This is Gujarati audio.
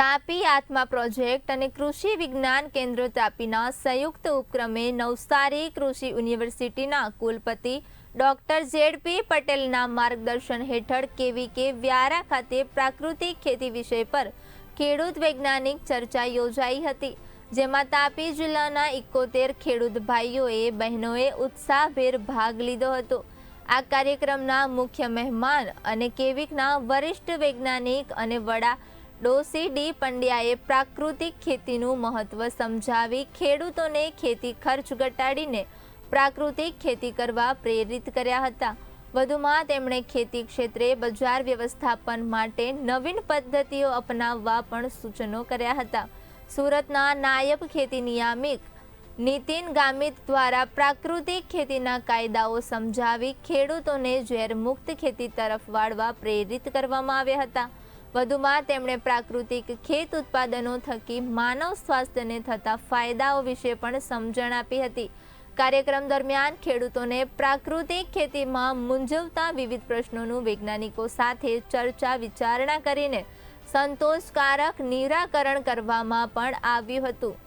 તાપી આત્મા પ્રોજેક્ટ અને કૃષિ વિજ્ઞાન કેન્દ્ર તાપીના સંયુક્ત ઉપક્રમે નવસારી કૃષિ યુનિવર્સિટીના કુલપતિ ડોક્ટર ઝેડપી પટેલના માર્ગદર્શન હેઠળ કેવી કે વ્યારા ખાતે પ્રાકૃતિક ખેતી વિષય પર ખેડૂત વૈજ્ઞાનિક ચર્ચા યોજાઈ હતી, જેમાં તાપી જિલ્લાના ઇકોતેર ખેડૂત ભાઈઓએ બહેનોએ ઉત્સાહભેર ભાગ લીધો હતો. આ કાર્યક્રમના મુખ્ય મહેમાન અને કેવિકના વરિષ્ઠ વૈજ્ઞાનિક અને વડા ડોસી ડી પંડ્યાએ પ્રાકૃતિક ખેતીનું મહત્વ સમજાવી ખેડૂતોને ખેતી ખર્ચ ઘટાડીને પ્રાકૃતિક ખેતી કરવા પ્રેરિત કર્યા હતા. વધુમાં તેમણે ખેતી ક્ષેત્રે બજાર વ્યવસ્થાપન માટે નવીન પદ્ધતિઓ અપનાવવા પણ સૂચનો કર્યા હતા. સુરતના નાયબ ખેતી નિયામિક નીતિન ગામિત દ્વારા પ્રાકૃતિક ખેતીના કાયદાઓ સમજાવી ખેડૂતોને ઝેરમુક્ત ખેતી તરફ વાળવા પ્રેરિત કરવામાં આવ્યા હતા. વધુમાં તેમણે પ્રાકૃતિક ખેત ઉત્પાદનો થકી માનવ સ્વાસ્થ્યને થતા ફાયદાઓ વિશે પણ સમજણ આપી હતી. કાર્યક્રમ દરમિયાન ખેડૂતોને પ્રાકૃતિક ખેતીમાં મૂંઝવતા વિવિધ પ્રશ્નોનું વૈજ્ઞાનિકો સાથે ચર્ચા વિચારણા કરીને સંતોષકારક નિરાકરણ કરવામાં પણ આવ્યું હતું.